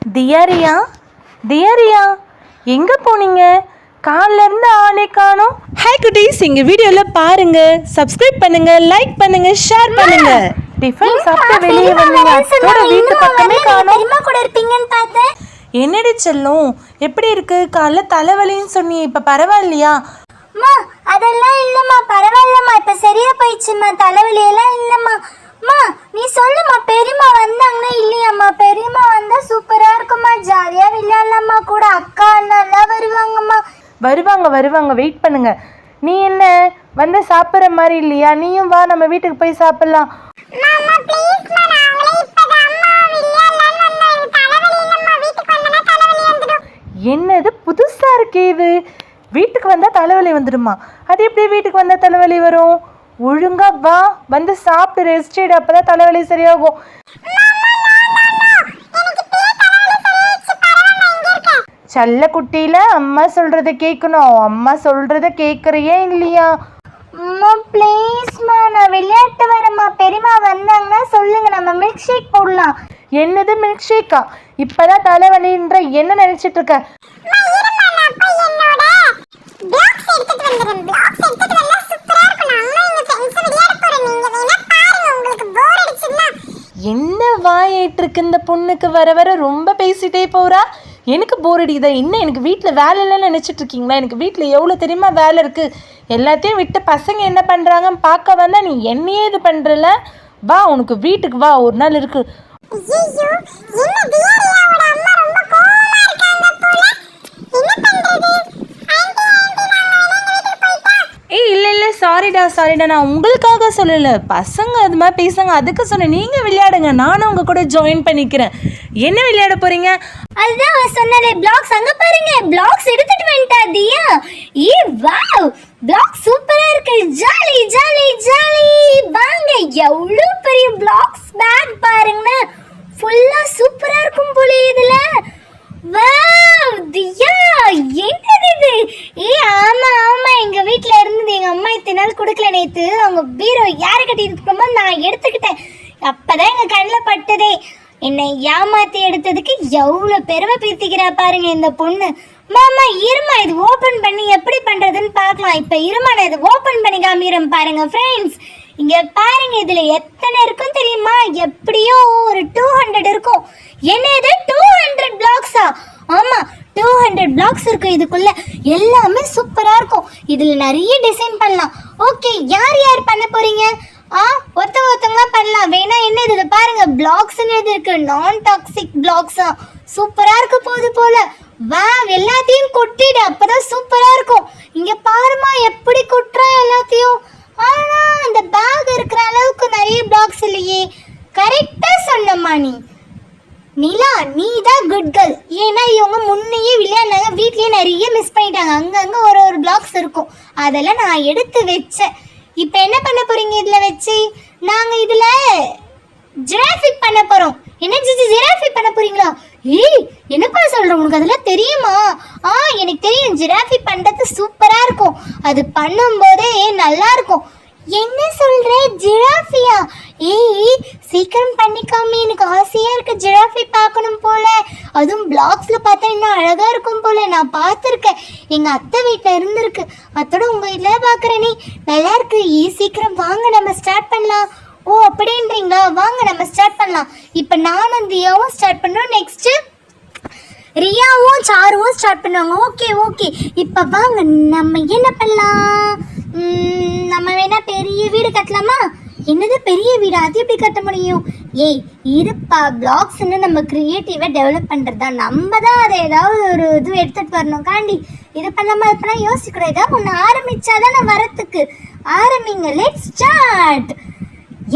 தியாரியா? தியாரியா? எங்கே போனீங்க? காலைல இருந்து ஆளே காணோம். ஹாய் குட்டீஸ் எங்கள் வீடியோவில் பாருங்க. சப்ஸ்கிரைப் பண்ணுங்க லைக் பண்ணுங்க ஷேர் பண்ணுங்க. டிஃபன் சாப்பிட்டு வெளியே வந்தீங்க. அத்தோட வீட்டு பக்கமே காணோம். கூட இருப்பீங்கன்னு பார்த்தேன். என்னடி செல்லும்? எப்படி இருக்கு? காலைல தலைவலின்னு சொன்னியே இப்போ பரவாயில்லையா? அம்மா அதெல்லாம் இல்லம்மா. பரவாயில்லம்மா. இப்ப சரியா போயிடுச்சும்மா. தலைவலி எல்லாம் இல்லம்மா. அம்மா நீ சொல்லுமா பெரியம்மா வந்தாங்கன்னா இல்லையாம்மா. பெரியம்மா வந்தா சூப்பரா இருக்கும்மா. ஜாலியா விளையாடலாம்மா கூட. அக்கா அண்ணா எல்லாம் வருவாங்கம்மா. வருவாங்க வருவாங்க. வெயிட் பண்ணுங்க. நீ என்ன? வந்து சாப்பிட்ற மாதிரி இல்லையா? நீயும் வா நம்ம வீட்டுக்கு போய் சாப்பிடலாம். என்னது? புதுசா இருக்கே இது. வீட்டுக்கு வந்தா தலைவலி வந்துடுமா? அது எப்படி வீட்டுக்கு வந்தா தலைவலி வரும்? ஒழுங்கா வா வந்து சாப்பிட்டு ரெஸ்ட் எடு அப்பதான் தலைவலி சரியாகும். செல்ல குட்டியில அம்மா சொல்றத கேட்கணும் அம்மா சொல்றத கேட்கறியே இல்லையா? அம்மா ப்ளீஸ்மா நான் விளையாட்டு வரேம்மா. பெரியம்மா வந்தாங்கன்னா சொல்லுங்க நம்ம மில்க் ஷேக் போடலாம். என்னது மில்க் ஷேக்கா இப்பதான் தலைவலின்ற என்ன நினைச்சிட்டு இருக்க? என்ன வாயிட்டுருக்கு இந்த பொண்ணுக்கு வர வர ரொம்ப பேசிட்டே போகிறா எனக்கு போர் அடிக்குதா? இன்னும் எனக்கு வீட்டில் வேலை இல்லைன்னு நினச்சிட்டு இருக்கீங்களா எனக்கு வீட்டில் எவ்வளோ தெரியுமா வேலை இருக்குது எல்லாத்தையும் விட்டு பசங்க என்ன பண்ணுறாங்கன்னு பார்க்க வந்தால் நீ என்னையே இது பண்ணுறல வா உனக்கு வீட்டுக்கு வா ஒரு நாள் இருக்குது ஏய் இல்லை இல்லை சாரிடா சாரிடா நான் உங்களுக்காக சொல்லலை. பசங்க அது மாதிரி பேசுங்க அதுக்கு சொன்னேன். நீங்கள் விளையாடுங்க நானும் உங்கள் கூட ஜாயின் பண்ணிக்கிறேன். என்ன விளையாட போகிறீங்க அதுதான் அவ சொன்னதே பிளாக்ஸ் அங்கே பாருங்க பிளாக்ஸ் எடுத்துட்டு வந்துட்டா தியா. ஏ வாவ் பிளாக் சூப்பரா இருக்கு. Jolly jolly jolly. வாங்க எவ்வளோ பெரிய பிளாக்ஸ் பேக் பாருங்க ஃபுல்லா சூப்பரா இருக்கும் போல இதுல வாவ் தியா என்னது இது ஏ ஆமா ஆமா எங்க வீட்ல இருந்தது எங்க அம்மா இத்தனை நாள் கொடுக்கல நேத்து அவங்க பீரோ யாரை கட்டி இருக்கும்போது நான் எடுத்துக்கிட்டேன் அப்பதான் எங்க கண்ணில் பட்டதே என்னை ஏமாத்தி எடுத்ததுக்கு எவ்வளோ பெருமை பீத்திக்கிறா பாருங்க இந்த பொண்ணு. மாமா இருமா இது ஓபன் பண்ணி எப்படி பண்றதுன்னு பார்க்கலாம். இப்ப இருமா நான் இது ஓபன் பண்ணி காமிக்கிறேன் பாருங்க ஃப்ரெண்ட்ஸ் இங்க பாருங்க இதுல எத்தனை இருக்கும் தெரியுமா? எப்படியோ ஒரு டூ ஹண்ட்ரட் இருக்கும். என்ன இது டூ ஹண்ட்ரட் பிளாக்ஸா ஆமா டூ ஹண்ட்ரட் பிளாக்ஸ் இருக்கு இதுக்குள்ள. எல்லாமே சூப்பரா இருக்கும். இதுல நிறைய டிசைன் பண்ணலாம். ஓகே யார் யார் பண்ண போறீங்க? ஆ ஒருத்த ஒருத்தவங்க பண்ணலாம். வேணா என்ன இது? பாருங்க. பிளாக்ஸ்னு இது இருக்கு நான் டாக்ஸிக் பிளாக்ஸ் சூப்பரா இருக்கு போது போல. வா எல்லாத்தையும் கொட்டிடு. அப்பதான் சூப்பரா இருக்கும். இங்க பாருமா எப்படி கொட்டுறா எல்லாத்தையும். ஆனா இந்த பேக் இருக்கிற அளவுக்கு நிறைய பிளாக்ஸ் இல்லையே. கரெக்டா சொன்னம்மா நீ. நிலா நீ தான் குட் கேர்ள் ஏன்னா இவங்க முன்னையே விளையாடினாங்க. வீட்லயே நிறைய மிஸ் பண்ணிட்டாங்க. அங்கங்க ஒரு ஒரு பிளாக்ஸ் இருக்கும். அதெல்லாம் நான் எடுத்து வச்சேன். இப்போ என்ன பண்ண போறீங்க இதுல வச்சு? நாங்க இதுல ஜிராஃபிக் பண்ண போறோம். என்ன ஜிஜி ஜிராஃபிக் பண்ண போறீங்களா? ஏய் என்னப்பா சொல்ற உனக்கு அதெல்லாம் தெரியுமா? ஆ எனக்கு தெரியும் ஜிராஃபி பண்றது சூப்பரா இருக்கும். அது பண்ணும்போதே நல்லா இருக்கும். என்ன சொல்ற? ஜிராஃபியா? ஏய் சீக்கிரம் பண்ணிக்காம. எனக்கு ஆசையா இருக்கு ஜிராஃபி பார்க்கணும் போல. அதுவும் பிளாக்ஸ்ல பார்த்தா இன்னும் அழகா இருக்கும் போல. நான் பார்த்துருக்கேன். எங்க அத்தை வீட்டில் இருந்திருக்கு. அத்தோட உங்க வீட்டுல பாக்குறேனே நல்லா இருக்கு. ஏ சீக்கிரம் வாங்க. நம்ம ஸ்டார்ட் பண்ணலாம். ஓ அப்படின்றீங்களா? வாங்க நம்ம ஸ்டார்ட் பண்ணலாம். இப்போ நானும் தியாவும் ஸ்டார்ட் பண்ணோம் நெக்ஸ்ட் ரியாவும் சாருவும் ஸ்டார்ட் பண்ணுவாங்க. ஓகே ஓகே இப்போ வாங்க நம்ம என்ன பண்ணலாம்? நம்ம வேணா பெரிய வீடு கட்டலாமா? என்னது பெரிய வீடு? அது எப்படி கட்ட முடியும்? ஏய் இருப்பா பிளாக்ஸ்ன்னு நம்ம கிரியேட்டிவாக டெவலப் பண்ணுறது தான் நம்ம தான் அதை ஏதாவது ஒரு இது எடுத்துகிட்டு வரணும். காண்டி இது பண்ணாமல் அது பண்ணால் யோசிக்கூடாது ஏதாவது ஒன்று ஆரம்பிச்சாதான் நான் வரத்துக்கு. ஆரம்பிங்க லெட் ஸ்டார்ட்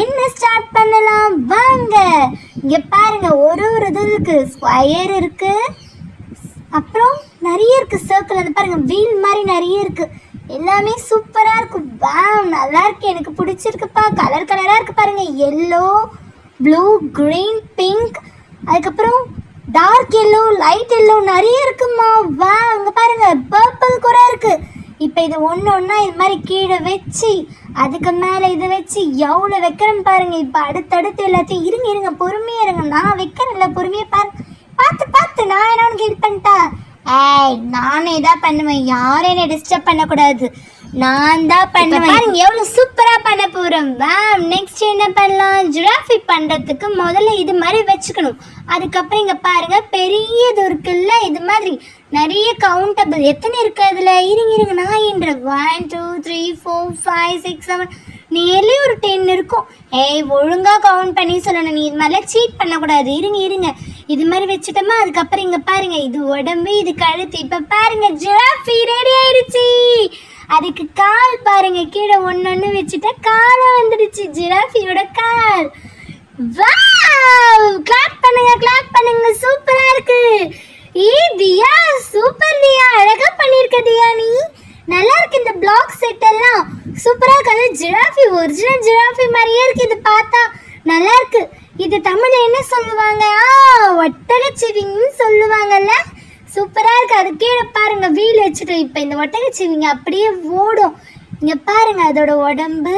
என்ன ஸ்டார்ட் பண்ணலாம்? வாங்க. இங்க பாருங்க ஒரு ஒரு இது இருக்கு ஸ்கொயர் இருக்கு. அப்புறம் நிறைய இருக்கு சர்க்கிள் அது பாருங்க வீல் மாதிரி நிறைய இருக்கு. எல்லாமே சூப்பரா இருக்கும். பேம் நல்லா இருக்கு. எனக்கு பிடிச்சிருக்குப்பா. கலர் கலரா இருக்கு பாருங்க. எல்லோ ப்ளூ கிரீன் பிங்க் அதுக்கப்புறம் டார்க் எல்லோ லைட் எல்லோ நிறைய இருக்குமா? வா அங்க பாருங்க. பர்பிள் கூட இருக்கு. இப்போ இது ஒன்று ஒன்றா இது மாதிரி கீழே வச்சு அதுக்கு மேலே இதை வச்சு எவ்வளோ வைக்கிறேன்னு பாருங்க. இப்போ அடுத்தடுத்து எல்லாத்தையும் இருங்க இருங்க. பொறுமையாக இருங்க. நான் வைக்கிறேன்ல பொறுமையாக பாரு. பார்த்து பார்த்து. நான் என்ன உனக்கு ஹெல்ப் பண்ணிட்டேன் ஏய் நானே தான் பண்ணுவேன். யாரும் என்ன டிஸ்டர்ப் பண்ணக்கூடாது. நான் தான் பண்ணுவேன். பாருங்க எவ்வளவு சூப்பரா பண்ண போறோம். மேம் நெக்ஸ்ட் என்ன பண்ணலாம்? ஜிராஃபி பண்றதுக்கு முதல்ல இது மாதிரி வச்சுக்கணும். அதுக்கப்புறம் இங்க பாருங்க பெரியது இருக்குல்ல இது மாதிரி நிறைய கவுண்டபிள் எத்தனை இருக்கு அதுல? இருங்க இருங்க நான் என்ற. One two three four five six seven nearly ஒரு டென் இருக்கும். ஏய் ஒழுங்காக கவுண்ட் பண்ணி சொல்லணும். நீ இது மாதிரிலாம் சீட் பண்ணக்கூடாது. இருங்க இருங்க. இது மாதிரி வச்சுட்டோமா? அதுக்கப்புறம் இங்கே பாருங்க. இது உடம்பு இது கழுத்து. இப்போ பாருங்க ஜிராஃபி ரெடி ஆயிடுச்சு. அதுக்கு கால் பாருங்க. கீழே ஒன்னொன்னு வச்சுட்டா காலை வந்துடுச்சு. ஜிராஃபியோட கால். வாவ் கிளாப் பண்ணுங்க கிளாப் பண்ணுங்க. சூப்பராக இருக்குது ஏ தியா சூப்பர் தியா அழகா பண்ணிருக்க தியா நீ நல்லா இருக்கு இந்த பிளாக் செட் எல்லாம் சூப்பரா இருக்கு ஜிராஃபி ஒரிஜினல் ஜிராஃபி மாதிரியே இருக்கு. இது பார்த்தா நல்லா இருக்கு. இது தமிழ்ல என்ன சொல்லுவாங்க? ஆ ஒட்டகச்சிவிங்கன்னு சொல்லுவாங்கல்ல? சூப்பரா இருக்கு. அது கீழே பாருங்க. வீல் வச்சுட்டு இப்ப இந்த ஒட்டகச்சிவிங்க அப்படியே ஓடும். இங்க பாருங்க. அதோட உடம்பு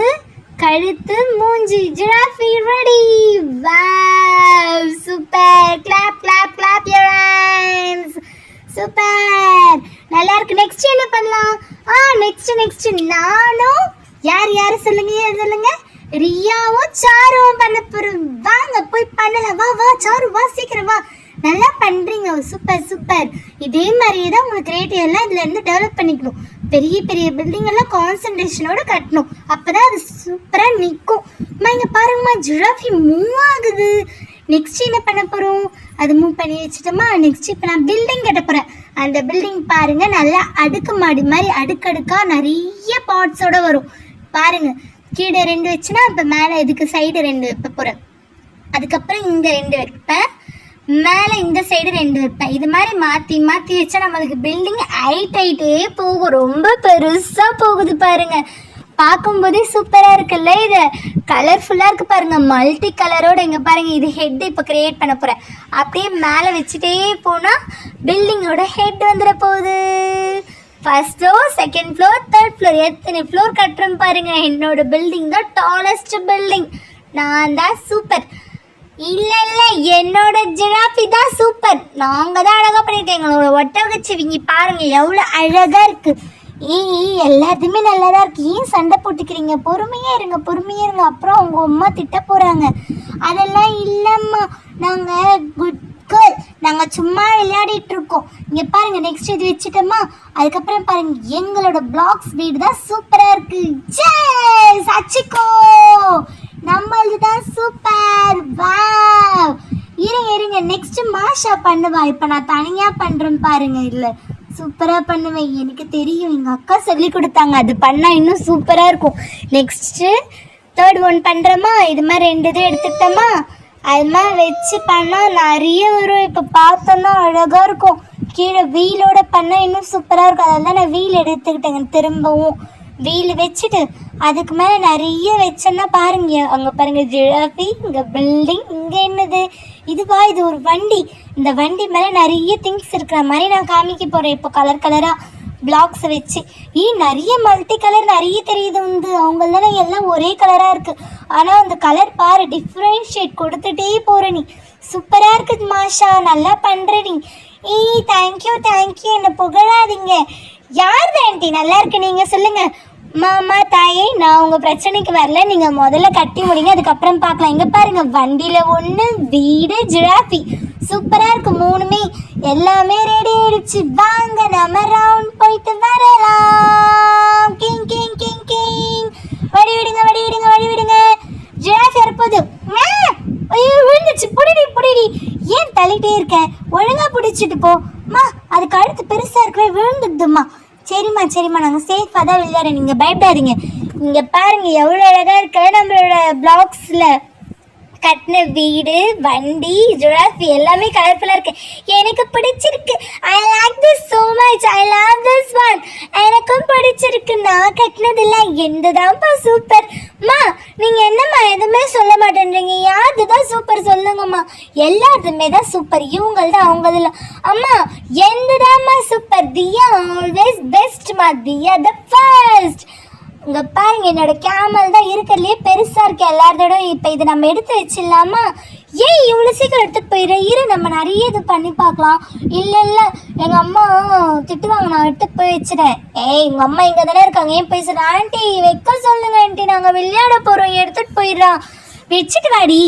கழுத்து மூஞ்சி. Giraffe ready wow super clap clap clap your hands super நல்லா இருக்கு. நெக்ஸ்ட் என்ன பண்ணலாம்? ஆ நெக்ஸ்ட் நெக்ஸ்ட் நானும் யார் சொல்லுங்க? யார் சொல்லுங்க? ரியாவும் சாருவும் பண்ண போறோம். வாங்க போய் பண்ணலாம். வா வா சாரு வா சீக்கிரம் வா. நல்லா பண்றீங்க. Super super. இதே மாதிரியே தான் உங்களுக்கு கிரியேட்டிவ் எல்லாம் இதுல இருந்து டெவலப் பண்ணிக்கணும். பெரிய பெரிய பில்டிங் எல்லாம் கான்சன்ட்ரேஷனோட கட்டணும். அப்பதான் அது சூப்பரா நிற்கும் அம்மா இங்க பாருங்கம்மா ஜிராஃபி மூவ் ஆகுது. நெக்ஸ்ட் என்ன பண்ண போறோம்? அது மூவ் பண்ணி வச்சுட்டோமா? நெக்ஸ்ட் இப்போ நான் பில்டிங் கட்ட போறேன். அந்த பில்டிங் பாருங்க நல்லா அடுக்கு மாடி மாதிரி அடுக்கடுக்கா நிறைய பார்ட்ஸோட வரும். பாருங்க. கீழே ரெண்டு வச்சுன்னா இப்போ மேலே இதுக்கு சைடு ரெண்டு வைப்ப போகிறேன் அதுக்கப்புறம் இங்கே ரெண்டு வைப்பேன். மேலே இந்த சைடு ரெண்டு வைப்பேன். இது மாதிரி மாற்றி மாற்றி வச்சா நம்மளுக்கு பில்டிங் ஹைட் ஆகிட்டே போகும். ரொம்ப பெருசாக போகுது பாருங்க. பார்க்கும்போதே சூப்பராக இருக்குல்ல இது? கலர்ஃபுல்லாக இருக்குது பாருங்க. மல்டி கலரோட இங்கே பாருங்க இது ஹெட் இப்போ கிரியேட் பண்ண போகிறேன் அப்படியே மேலே வச்சுட்டே போனால் பில்டிங்கோட ஹெட் வந்துட போகுது. First floor second floor third floor எத்தனை ஃப்ளோர் கட்டுறோம் பாருங்க. என்னோட பில்டிங் தான் டாலஸ்ட் பில்டிங் நான் தான் சூப்பர் இல்லை இல்லை என்னோட ஜிராஃபி தான் சூப்பர் நாங்கள் தான் அழகாக பண்ணிருக்கோம். எங்களோட ஒட்டகச்சிவிங்கி பாருங்க எவ்வளோ அழகாக இருக்குது ஈ எல்லாத்தையுமே நல்லா தான் இருக்குது ஏன் சண்டை போட்டுக்கிறீங்க? பொறுமையாக இருங்க பொறுமையாக இருங்க. அப்புறம் உங்கள் அம்மா திட்ட போகிறாங்க அதெல்லாம் இல்லைம்மா. நாங்கள் குட் நாங்கள் சும்மா விளையாடிட்டு இருக்கோம் இங்கே பாருங்க நெக்ஸ்ட் இது வச்சுட்டோமா? அதுக்கப்புறம் பாருங்க எங்களோட பிளாக்ஸ் வீடு தான் சூப்பராக இருக்கு. ஜே சச்சிக்கோ நம்மளது தான் சூப்பர் வாவ் இருங்க இருங்க நெக்ஸ்ட் மாஷா பண்ணுவா. இப்போ நான் தனியாக பண்ணுறேன் பாருங்க இல்லை சூப்பரா பண்ணுவேன். எனக்கு தெரியும் எங்க அக்கா சொல்லி கொடுத்தாங்க. அது பண்ணா இன்னும் சூப்பரா இருக்கும். நெக்ஸ்ட் தேர்ட் ஒன் பண்ணுறோமா இது மாதிரி ரெண்டு இது எடுத்துக்கிட்டோமா? அது மாதிரி வச்சு பண்ணால் நிறைய வரும். இப்போ பார்த்தோன்னா அழகாக இருக்கும். கீழே வீலோட பண்ணால் இன்னும் சூப்பராக இருக்கும். அதனால நான் வீல் எடுத்துக்கிட்டேங்க. திரும்பவும் வீல் வச்சுட்டு அதுக்கு மேலே நிறைய வச்சேன்னா பாருங்க. அங்கே பாருங்க ஜிராஃபி இங்கே பில்டிங் இங்கே என்னது? இதுவா இது ஒரு வண்டி. இந்த வண்டி மேலே நிறைய திங்ஸ் இருக்கிற மாதிரி நான் காமிக்க போகிறேன் இப்போ கலர் கலராக பிளாக்ஸ் வச்சு. ஈ நிறைய மல்டி கலர் நிறைய தெரியுது வந்து அவங்களெல்லாம் எல்லாம் ஒரே கலராக இருக்குது ஆனால் அந்த கலர் பாரு டிஃப்ரென்ஷியேட் கொடுத்துட்டே போகிற நீ. சூப்பராக இருக்குது மாஷா நல்லா பண்ணுற நீ. ஈ தேங்க்யூ தேங்க்யூ என்னை புகழாதீங்க. யார் ஆண்டி நல்லா இருக்கு நீங்கள் சொல்லுங்கள் மாமா தாயே நான் உங்கள் பிரச்சனைக்கு வரல. நீங்கள் முதல்ல கட்டி முடிங்க அதுக்கப்புறம் பார்க்கலாம். இங்கே பாருங்க வண்டியில் ஒன்று வீடு ஜிராஃபி சூப்பராக இருக்கு மூணுமே. எல்லாமே ரெடி ஆயிடுச்சு. வாங்க நம்ம ரவுண்ட் போயிட்டு வரலாம் கிங் கிங் கிங் கிங். வடி விடுங்க வடி விடுங்க வடி விடுங்க ஜிராஃப் இருப்பது ஐயோ விழுந்துச்சு. புடிடி புடிடி. ஏன் தள்ளிட்டே இருக்க? ஒழுங்கா பிடிச்சிட்டு போ. மா அது கழுத்து பெருசா இருக்கவே விழுந்துடுதும்மா. சரிம்மா சரிம்மா. நாங்கள் சேஃபாக தான் விளையாடுறோம். நீங்கள் பயப்படாதீங்க. இங்கே பாருங்க எவ்வளோ அழகாக இருக்க. நம்மளோட பிளாக்ஸில் கட்டின வீடு வண்டி ஜுராஃபி எல்லாமே கலர்ஃபுல்லாக இருக்கு. எனக்கு பிடிச்சிருக்கு. I like this so much I love this one எனக்கும் பிடிச்சிருக்கு. நான் கட்டினதெல்லாம் எந்ததாம்ப்பா சூப்பர் மா நீங்கள் என்னம்மா எதுவுமே சொல்ல மாட்டேன்றீங்க? யாருது தான் சூப்பர் சொல்லுங்கம்மா? எல்லாருதுமே தான் சூப்பர் இவங்களது அவங்களதுல. அம்மா எந்ததாம்மா சூப்பர் தியா ஆல்வேஸ் பெஸ்ட்மா தியா த ஃபர்ஸ்ட் இங்க பாருங்க என்னோட கேமல் தான் இருக்கிறதுலே பெருசா இருக்கு. எல்லாரோட இப்போ இதை நம்ம எடுத்து வச்சிடலாமா? ஏய் இவ்வளோ சீக்கிரம் எடுத்துட்டு போயிடுற இரு நம்ம நிறைய இது பண்ணி பார்க்கலாம். இல்லை இல்லை எங்கள் அம்மா திட்டுவாங்க நான் எடுத்துட்டு போய் வச்சுட்டேன் ஏய் எங்கள் அம்மா இங்கே தானே இருக்காங்க. ஏன் பேசுகிற ஆண்டி வைக்க சொல்லுங்க ஆண்டி. நாங்கள் விளையாட போகிறோம் எடுத்துட்டு போயிடுறோம். வச்சுட்டு வாடி.